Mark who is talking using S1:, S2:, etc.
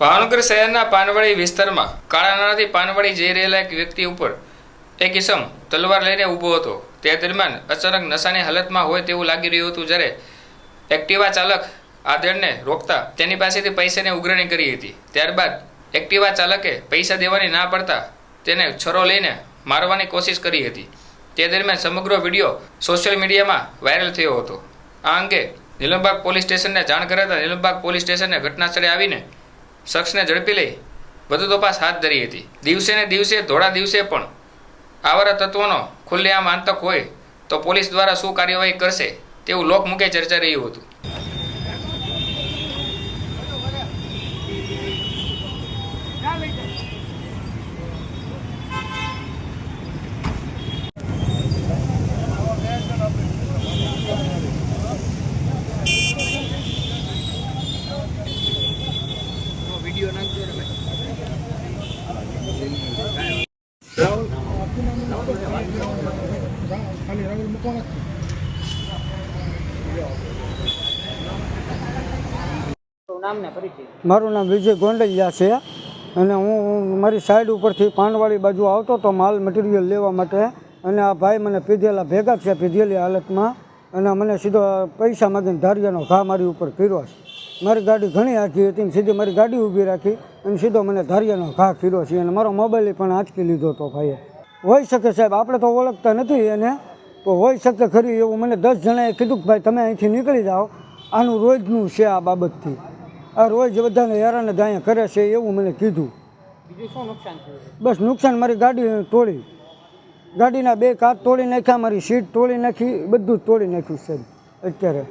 S1: ભાવનગર શહેરના પાનવાડી વિસ્તારમાં કાળા નાણાથી પાનવાડી જઈ રહેલા એક વ્યક્તિ ઉપર એક ઇસમ તલવાર લઈને ઊભો હતો. તે દરમિયાન અચાનક નશાની હાલતમાં હોય તેવું લાગી રહ્યું હતું જ્યારે એક્ટિવા ચાલક આદરને રોકતા તેની પાસેથી પૈસાની ઉઘરણી કરી હતી. ત્યારબાદ એક્ટિવા ચાલકે પૈસા દેવાની ના પડતા તેને છરો લઈને મારવાની કોશિશ કરી હતી. તે દરમિયાન સમગ્ર વીડિયો સોશિયલ મીડિયામાં વાયરલ થયો હતો. આ અંગે નિલમબાગ પોલીસ સ્ટેશનને જાણ કરાતા નિલમબાગ પોલીસ સ્ટેશને ઘટના સ્થળે આવીને શખ્સને ઝડપી લઈ વધુ તપાસ હાથ ધરી હતી. દિવસે ને દિવસે, ધોળા દિવસે પણ આવારા તત્વોનો ખુલ્લેઆમ આંતક હોય તો પોલીસ દ્વારા શું કાર્યવાહી કરશે તેવું લોકમુખે ચર્ચા રહ્યું હતું.
S2: મારું નામ વિજય ગોંડલિયા છે અને હું મારી સાઈડ ઉપરથી પાનવાળી બાજુ આવતો હતો માલ મટીરિયલ લેવા માટે અને આ ભાઈ મને પીધેલા ભેગા છે પીધેલી હાલતમાં અને મને સીધો પૈસા માગીને ધારિયાનો ઘા મારી ઉપર કર્યો છે. મારી ગાડી ઘણી આખી હતી સીધી મારી ગાડી ઊભી રાખી અને સીધો મને ધારિયાનો ઘા કર્યો છે અને મારો મોબાઈલ પણ આંચકી લીધો હતો ભાઈએ. હોઈ શકે સાહેબ આપણે તો ઓળખતા નથી એને તો હોઈ શકે ખરી એવું મને દસ જણાએ કીધું કે ભાઈ તમે અહીંથી નીકળી જાઓ. આનું રોજનું છે આ બાબતથી. આ રોજ બધાને હેરાને દાયા કરે છે એવું મને કીધું? બસ નુકસાન મારી ગાડી તોડી. ગાડીના બે કાચ તોડી નાખ્યા મારી સીટ તોડી નાખી બધું જ તોડી નાખ્યું સાહેબ અત્યારે.